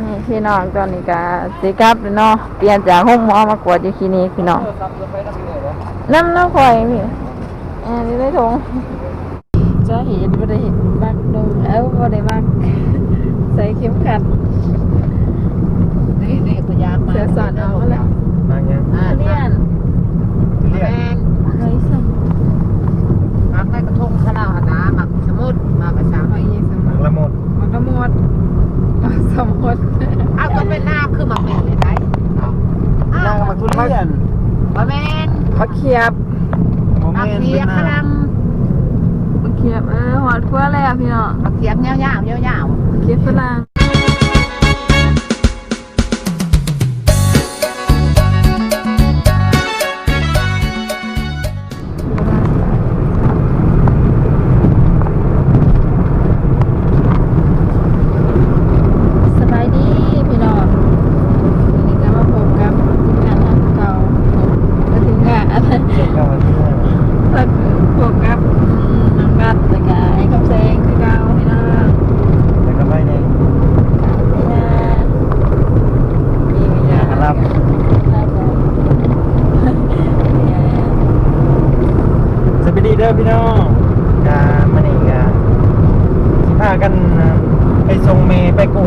นี่พี่น้องตอนนี้ก็สิกลับแล้วเนาะเปลี่ยนจากห้องหมอมากวดอยู่ที่นี่พี่น้องน้ำน้ำคอยพี่อันนี้ได้ทงจะเห็นบ่ได้เห็นบักดงเอ้าบ่ได้บักใส่เข็มขัดนี่นี่ตัวยางมาเสือสอนเอาแล้วมาเงี้ยอ่าเรียนแมนเฮ้ยสมมักได้กระทงขนาดหนามักสมุดมากระชังเอาอีกสมมักละหมดมันก็หมดเอาสมมติ อ้าวก็เป็นน้ำคือมักเป็นเลยได้อ้า นั่ง ว มาทุเรียน บ่แมน ผักเขี ยบโมเมมักนต์เสียเป็นกน้ระลังผักเขียบเออหอดคั่วแล้วพี่น้องมักเสียงยาวๆยาวผักเขียบฝรั่ง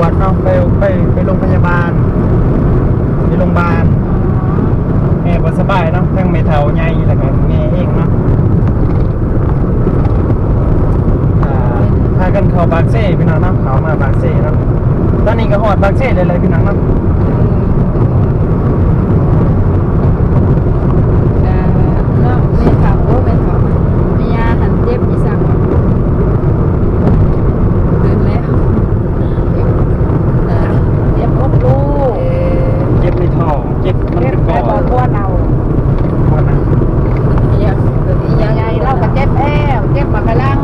วจเนาะไปไปไปโรงพยาบาลไปโรงพยาบาลแม่บ่สบายเนาะทั้งเมเฒ่าใหญ่แล้วก็แม่เองเนาะพากันเข้าบางเซ่พี่น้องเนาะเขามาบางเซ่เนาะตอนนี้ก็หอดบางเซ่เลยเลยพี่น้องเนาะ เออเนาะไม่ถามโอ้ไม่ถามมียาหันเจ็บอีสักเดินแล้วเออ ๆเจ็บอกลูก เจ็บในท้องเจ็บมัน เจ็ เป็ บ น ไป ก่อน บ่ทั่วเรา วันนั้น ยังเดินอีก ยั ยัง ง ไงเราก็เจ็บแอวเจ็บมากระลัง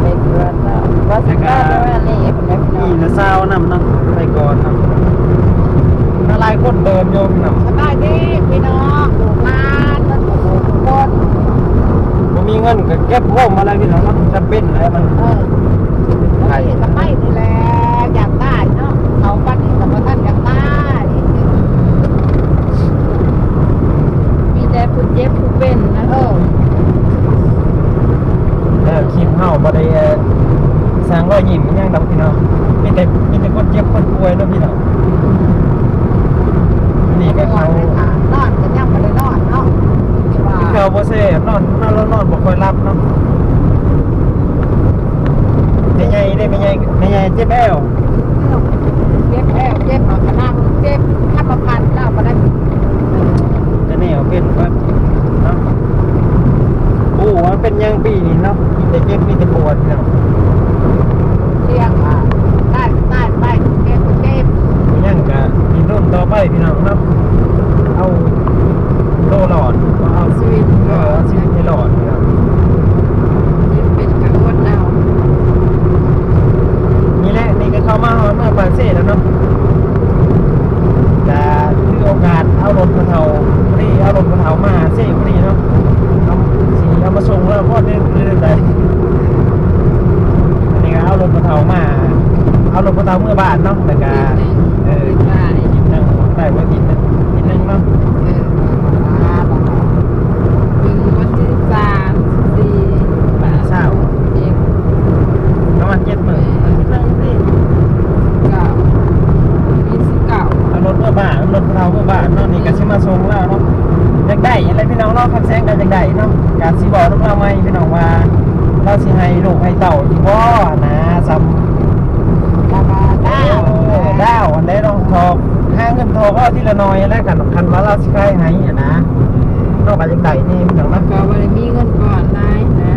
เป็นเรื่องแล้วว่าสิบ้าแล้วว่านี่เป็นแบบ นี่ นี้ นะซาวนำเนาะไปก่อนเนาะถ้าหลายคนเดินโยมเนาะ สบายดีพี่น้องลูกหลานมันโอ้โหทุกคน บ่มี เก็เก็บโฮมอะไรพี่น้องเนาะเป็นอะไรมันเออไอ้ก็ไม่นี่แหละอยากได้เนาะเอาปันนี่กับท่านอยากได้มีแต่ผู้เจ็บผู้เป็นนะเออเออคลิปเฮาบ่ได้เอ่อสร้างรอยยิ้มอิหยังดอกพี่น้องมีแต่มีแต่คนเจ็บคนป่วยเนาะพี่น้องนี่ก็ นอ เขา นไม่ขาดนอนก็ยังไม่ได้นอนเนาะที่ว่า เขาบ่เซ่บนอนนอนแล้วนอนบ่ ค่อยหลับเนาะแม่ใหญ่ได้แม่ใหญ่แม่ใหญ่เจ็บแอวเจ็บแอวเจ็บหอกระนั่งเจ็บข้ามพันเล่ามาได้จะแนวเป็นว่าเนาะโอ้มันเป็นยังปีนี่เนาะมีแต่เจ็บมีแต่ปวดเนาะ เที่ยงอะได้ได้ไปเจ็บเจ็บ ยังกะมีรุ่นต่อไปพี่น้องเนาะเอาโลหลอดก็เอา ชีวิต เออเอาชีวิตให้หลอดนะครับ ยิ่งเป็นกังวลเอา นี่แหละนี่ก็เข้ามาฮอดเมื่อปากเซ่แล้วเนาะจะถือโอกาสเอารถมาเทาพอดีเอารถมาเทามาเซ่พอดีเนาะเอาสีเอามาส่งแล้วพอดได้เรื่อยๆได้อันนี้ก็เอารถมาเทามา เอารถมาเทาเมื่อบ้านเนาะ แล้วก็เออเป็นว่ากินนึ่งได้ไว้กินหนึ่งกินนึ่งเนาะเอออ่าบอกถึงวันที่สามสี่ป่าเศร้าน้ำมันเจ็ดหมื่นกินหนึ่งสิเก้ายี่สิบเก้าเอารถเมื่อบ้านรถเทาเมื่อบ้านเนาะนี่ก็ชิมาส่งแล้วเนาะอยากได้อะไรพี่น้องเนาะคันแซงกันอยากได้เนาะการสีบอกน้องเราไหมพี่น้องว่าเราสิให้ลูกให้เต่าอีกบ่นะซ้ำ สิใครให้อะนะนอกจากจังไดนี่พี่น้องแล้วนะก็บริมีเงินก่อนนายนะ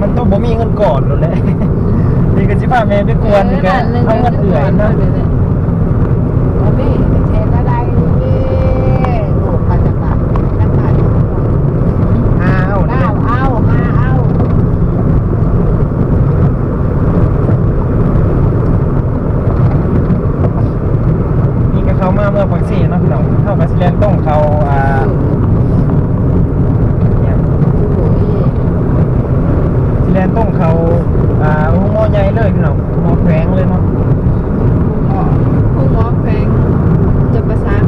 มันต้องบ่มีเงินก่อนนั่นแหละนี่ก็สิพาแม่ไปกวนนี่ก็เอาเงินเอื่อยเนาะ เอาดิเทนอะไรนี่ลูกมาจากไหนจากไหน อ้าว เอาเอามาเอา นี่ก็เข้ามาเมื่อปักซี่เนาะพี่น้องเข้ากับสิแลนต้องเขาอ่าเนี่ยสิแลนต้องเขาอ่าห้องหมอใหญ่เลยพี่น้องหมอแผ งเลยเนาะ ห้องหมอแพงจะประสาน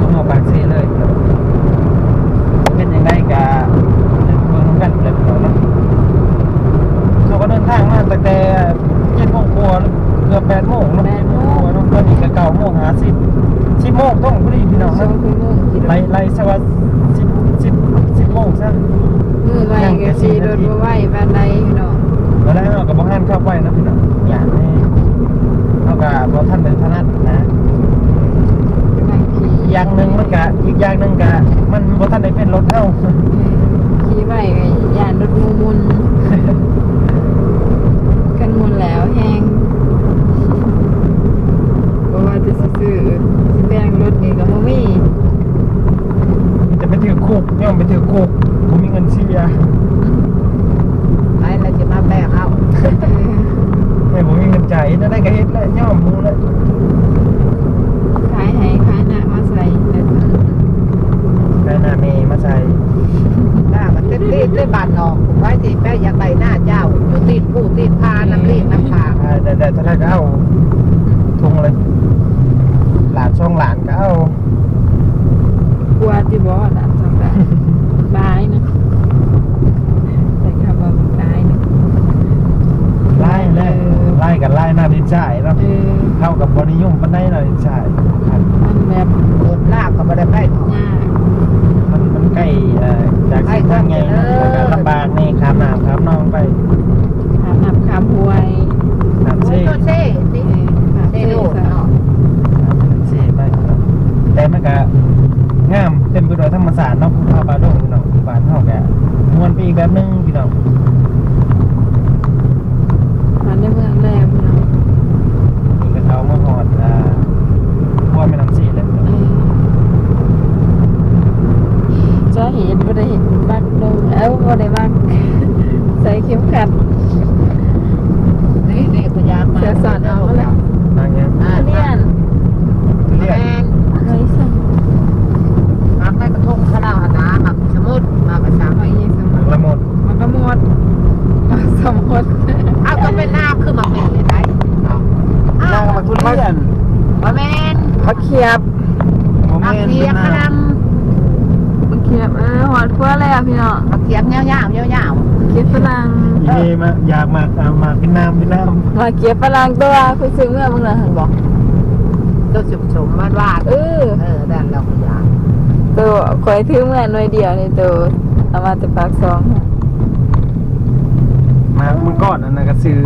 ต้องเอาปากซีเลยเป็นยังไงกะเบิ่งกันเลยเนาะเขาก็เดินทางมาตั้งแต่เจ็ดโมงกว่าเกือบแปดโมงเนาะแปดโมงกว่าเนาะตอนนี้ก็เก้าโมงหาสิบสิบโมงต้องพอดีพี่น้อง สอ นะ งคุณโมงกิโล ไล่ไล่สวัสดิ์สิบสิบสิบโมงซะ มือไว้ก็สีรถบ่ไหวบ้านใดพี่น้อง แล้วได้เรากับบ้านเข้าไปนะพี่น้องอย่างนี้เท่ากับบ่ท่านเป็นถนัดนะ บางที อีกอย่างหนึ่งมันกะอีกอย่างหนึ่งกะมันบ่ท่านได้เป็นรถเท่า ขี่ ไว้ก็ย่านรถมูมุนกันมุนแล้วแฮงเพราะว่าจะสิซื้อสิแบ่งรถนี่ก็บ่มีจะไปถือคุกย่อมไปถือคุกผมมีเงินเสียไปแล้วจะมาแบกเอาเออไม่ผมมีเงินจ่ายจะได้กระเฮ็ดแล้วย่อมมูแล้วขายให้ขายหน้ามาใส่แต่ได้หน้าเมย์มาใส่ หน้ามันติดติดด้วยบานนอกไว้ที่แป้อยากได้หน้าเจ้า อยู่ติดผู้ติดพาน้ำรีดน้ำพาอ่าแต่แต่ถ้าก็เอาทุงเลยหลานช่องหลานก็เอากลัวที่บ่ล่ะจังได๋บายนะแต่คำว่าบายนะไล่ไล่ไล่กันไล่หน้าดินจ่ายแล้วเออเข้ากับบริยุ่มปันได้หน่อยดินจ่ายครับมันแบบโดนลากก็ไม่ได้ไปหรอก ยาก มันมันใกล้เอ่อจากเส้นทางไงนะแล้วก็ลำบากนี่ข้ามน้ำข้ามน้องไป ถามนำคำหวย น้ำ โอ้ เซ่ ยตัวเซ่นี่ เออถาม เซ่ เซ่ โดด ซะ เนาะ น้ำเซ่ไปแต่มันก็งามเต็มไปด้วยธรรมศาสตร์เนาะภูเขาบาดงพี่น้องบ้านเฮาแกมวนไปอีกแบบหนึงพี่น้อง มาในเมืองแรกพี่น้อง นี่ก็เขามาหอดอ่าพัวแม่น้ำเซ่เลยพี่น้อง เออจะเห็นบ่ได้เห็นบักลงเอ้าบ่ได้บัก ใส่เข็มขัด นี่นี่พยายามมา เสือสอนเอาแล้ว นางเงี้ย อ่า เนียน เรีย แม ก น เฮ้ยสั่ง มักได้กระทงขลาวหนามักสมุดมากระชัง เอาอีกสม นางละหมด มันก็หมดสมหมด เอาก็เป็นน้ำคือมาเป็นเลยได้เอา นางมาทุเรียน ว่าแมนผักเขียบโมมักเมนต์เทียเป็นกน้กระดผักเขียบเออหอดคั่วแล้วพี่น้องำมักเทียกเงี้ยวยาวยาวยาวเขียบฝรั่งำอีเมมาอยากมาเอามาเป็นน้ำเป็นน้มาเขียบฝรั่งตัวคุณซื้อเมื่อมึงเหรอเห็นบอกตัวสุกสมวาดเออเออด้านเราพยายามตัวคอยถือเมื่อหน่วยเดียวนี่ตัวเอามาแต่ปากซองำมาเมื่อก่อนอันนั้นก็ซื้อ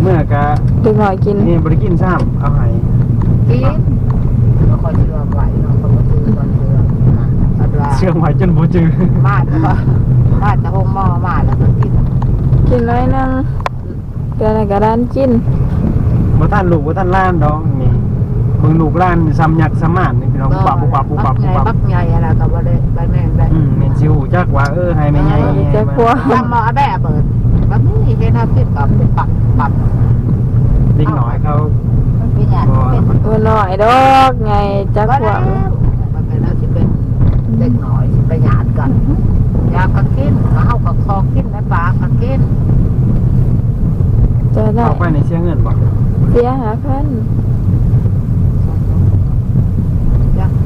เมื่อกะดึงหน่อยกินนี่บริกินซ้ำเอาให้ กินเราคอยเชื่อไหวเราคนก็ซื้อคนเชื่ออัตราเชื่องไว้จนบ่จือมาดแล้วมาดจะหงหม้อมาดแล้วก็กินกินน้อยนึงเดือนละกระดานกินบ่ท่านลูกบ่ท่านล้านดอกนี่เบิ่งลูกล้านซ้ำยักษ์สมานนี่พี่น้องปุ๊บปั๊บปุ๊บปั๊บปุ๊บปั๊บปุ๊บปั๊บบักใหญ่อะไรก็บ่ได้ไปแมงได้อืมแม่นสิฮู้จักว่าเออให้แม่ใหญ่เจ้าครัวจำหม้อแบบเปิดบักนี่เห็นเอาคิดกับปักปัก เด็กน้อยเขา พี่ญาติเป็น วันหน่อย ดอกไงจักก็ขวแล้วบมันเป็นแล้วสิเป็นเด็กน้อยสิไปหยาดกันอยากก็กินข้าวก็คอกินในปากก็กินจะได้เข้าไปในเสียเงินบ่เสียหาพัน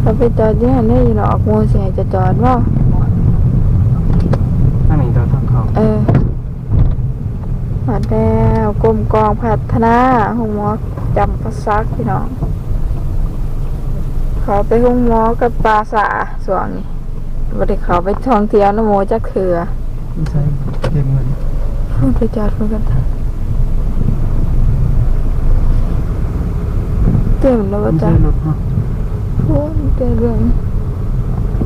เราไปจอดที่หันได้หรอกงูเสียจะจอดว่าทางนี้เราต้องเข้าเออมาแล้วกรมกองพัฒนาหงหมอจำประซักพี่น้อง เขาไปหงหมอกับปลาสาส่วงนี้บ่ได้เขาไปท่องเที่ยวนะโมจักเถือใช่เก็บเงินพูดไปจอดเหมือนกันเต็มแล้วมับ่นจ้ะใช่รถเนาะพูดเต็มเรื่อง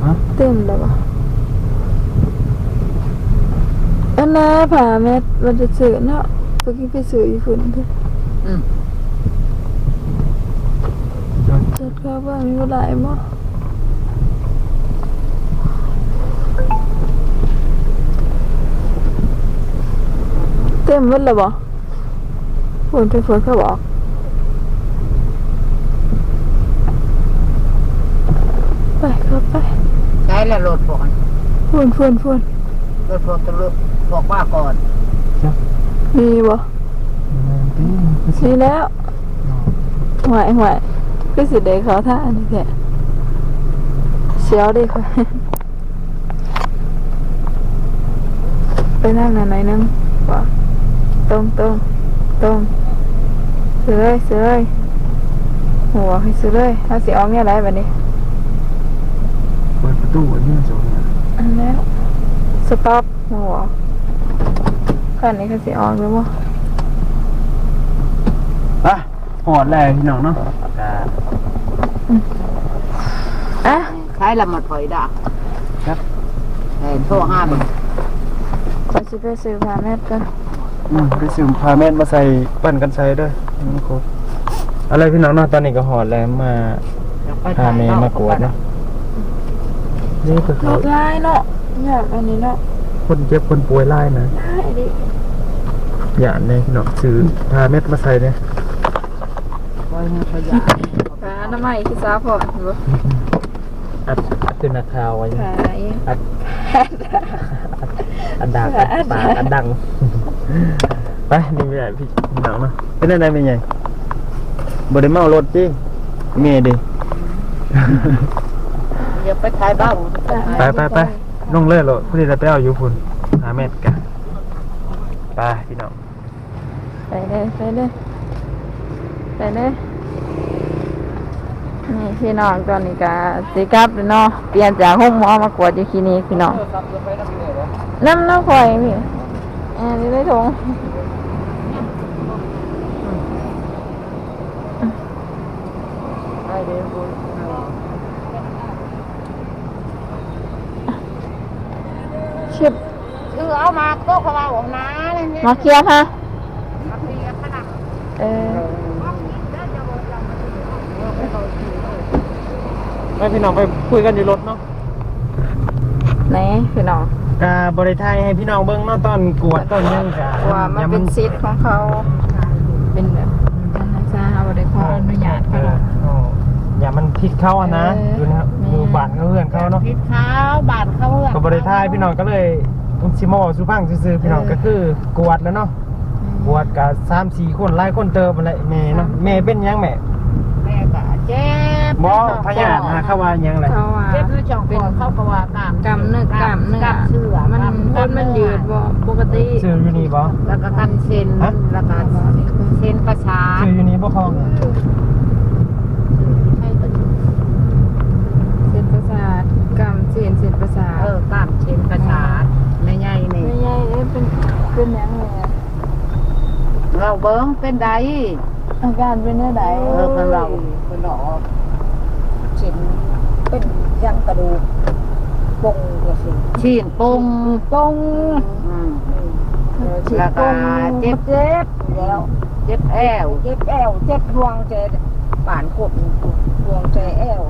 ฮะเต็มแล้วบ่อันน่ะผ่าแม่มันจะซื้อเนาะเมื่อกี้ไปซื้ออยู่ฝุ่นเด้ออืม จ นจัดเข้าบ้านมีบ่หลายบ่เต็มหมดแล้วบ่ฝนไปฝนเขาบอกไปครับไปใช้แล้วรถฝนฝนฝนฝนรถฝนจะรถบอกว่าก่อนมีบ่ที่นี่แล้วหวยหวย คือสิเด็กเขาท่าอันนี้แหละเสียวดิค่ะไปนั่งหน่อยหน่อยนึงว่าตรงตรงตรงเสือเลยเสือเลยหัวให้เสือเลยถ้าเสียออกเนี่ยอะไรแบบนี้เปิดประตูเนี่ยสองเนี่ยอันแล้วสต็อปหัวขั้นนี้เขาเสียออกหรือเปล่าอะ หอดแล้วพี่น้องเนาะกาอะใช้ละหมดถอยด่าครับเห็นโทรห้าบึงขอชิไปซื้อพาแมทกันอืมไปซื้อพาแม่นมาใส่ปั่นกันใส่ด้วยนี่ครบอะไรพี่น้องเนาะตอนนี้ก็หอดแล้วมาพาเมย์มากวดเนาะนี่คือรเขาถไล่เนาะอยากอันนี้เนาะคนเจ็บคนป่วยไล่นะได้ดิอย่าเนี่ยพี่น้องซื้อพาเม็ดมาใส่เนี่ยไว้ให้ ขยะพาน้ำใหม่ที่ซาพอหรือว่าอัดอัดเป็นนักข่าวไว้พาเองอัดอัดดังอัดปากอัดดังไปนี่ไม่ใหญ่พี่หนังนะเป็นอะไรเป็นไงบ่ได้เมารถจิเมย์ดิอย่าไปขายบ้าไปไปไปลงเลื่อนรถพอดีเราไปเอาอยู่พุ่นหาเม็ดกันไปพี่น้องไปเลยไปเลยไปเลย นี่พี่น้องตอนนี้ก็สิกลับแล้วเนาะเปลี่ยนจากห้องหมอมากวดอยู่คลินิกพี่น้องน้ำน้ำข่อยพี่แอนนี่ได้ทงให้เดี๋ยวคุณชิบคือเอามาโต๊ะเขาว่าของน้าเลยเนี่ยมาเคลียร์ค่ะมาเคลียร์ขนาดเออ ไปพี่น้องไปคุยกันอยู่รถเนาะไหนพี่น้องกาบริไทยให้พี่น้องเบิ้งเนาะตอนกวดตอนยังกะว่ามันเป็นสิทธิ์ของเขา เป็นแบบการรักษาบริขออนุญาตเขาหรอกโอ้อย่ามันผิดเข้าอะนะเออดูนะครับแม่ดูบานเขาเพื่อนเขาเนาะพิษเท้าบาดเขาเพื่อนก็บริไทยพี่น้องก็เลยอุซิโมสุพังซื่อๆพี่น้องก็คือกวดแล้วเนาะกวดกับสามสี่คนไล่คนเติมอะไรแม่เนาะแม่เป็นหยังแม่แม่ก็เจ็ บบ่พยาธินะเข้าว่าหยังไรเขาว่า เจ็บคือจ่องคอเข้ากระว่ากามกำเนื้อกำเนื้อ กำเชื่อมันคนมันยืดบ่ปกติชื่ออยู่นี่บ่ แล้วก็กันเซนฮะ แล้วก็เซนประสาทชื่ออยู่นี่บ่คลองให้ก็เส้นประสาทกำเส้นเส้นประสาทเออกล้ามเซนประสาทไม่ใหญ่นี่ไม่ใช่เอ๊ะเป็นเป็นหยังไงอะเราเบิ้งเป็นไดอาการเป็นเนื้อใดเออเป็นเราเป็นหนอเซน เป็นยังกระดูกปงกระสิชีนปงปงอืมฉีดแล้วก็ปงเจ็บเจ็บแล้วเจ็บแอวเจ็บแอวเจ็บดวงเจ็บป่านขดดวงใจแอว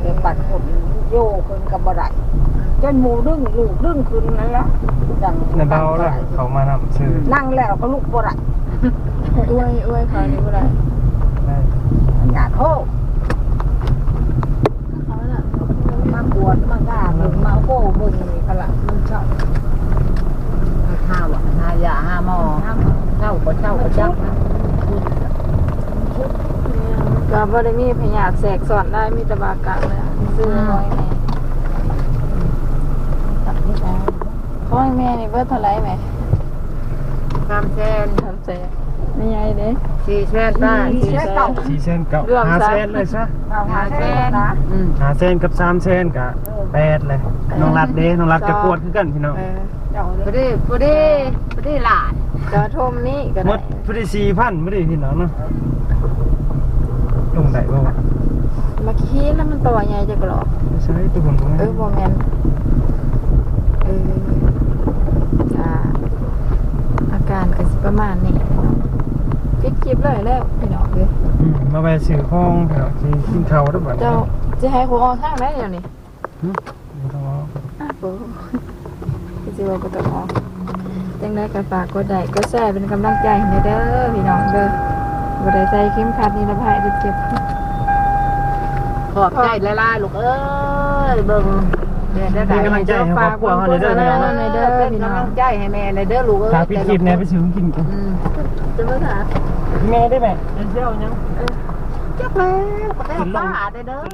เจ็บป่านขดโยขึ้นกับบ่ได้จนหมูดึงลูกดึงขึ้นนั่นแหละจังในเบาละเขามานำชื่อนั่งแล้วก็ลุกบ่ได้อ้วยอ้วยเขานี่บ่ได้ได้อย่าโทษ เขาน่ะ มาป วดมากล้ามึงมาโก้มึงนี่ก็ละมึงชอบห้าวะห้ายาห้าหมอเช่าก็เช่าก็จักนะก็บ่ได้มีพยาธิแทรกซ้อนได้มีแต่บากะเลยอะซื้อร้อยแม่ตัดนี่แล้วร้อยแม่นี่เบิดเท่าไหร่แม่สามแสนทำเสร็จ ไม่ใหญ่เด้สี่แสนได้เสียเต่าสี่เซนกับรวมห้าซะเซนเลยซะเอาหาแค่นะอืมห้าเซนกับสามเซนกับแปดเลยน้องรัดเด้น้องรัดก็กวดคือกันพี่น้องเออเจ้าพอดีพอดีพอดีหลานกระทมนี่ก็หมได้ดพอดีสี่พันพอดีพี่น้องเนาะลงได้บ่วะมาขี้แล้วมันตัวใหญ่จักหรอไม่ใช่ตัวผมตรงเอนี้อบ่แม่นเอออ่าอาการก็สิประมาณนี้ ปิดคลิปเลยแล้วพี่น้องเลยมมาไปซื้อของแถวที่กินข้าวด้วยบัดนี้จ้าจะให้ครูออกทางไหมเดี๋ยวนี้หึบ่ต้องออาอะโบพี่จิวก็ต้องออกยังได้กระฝากกดไลค์กดแชร์เป็นกำลังใจให้เด้อพี่น้องเด้อกดไลค์ใส่เข็มขัดนิรภัยเด็ดเก็บขอบใจละลายลูกเอ้ยเบิ่งเได้เป็นกำลังใจให้ครอบครัวเขาเลยเด้อพี่น้องเด้ป็นกำลังใจให้แม่เลยเด้อลูกเอ้ยถ้าปิดคลิปแหน่ไปซื้อกินกันจะมาถาม แม่ได้ไหมเจ้ายังจักแม่ก็ได้ป้าได้เด้อ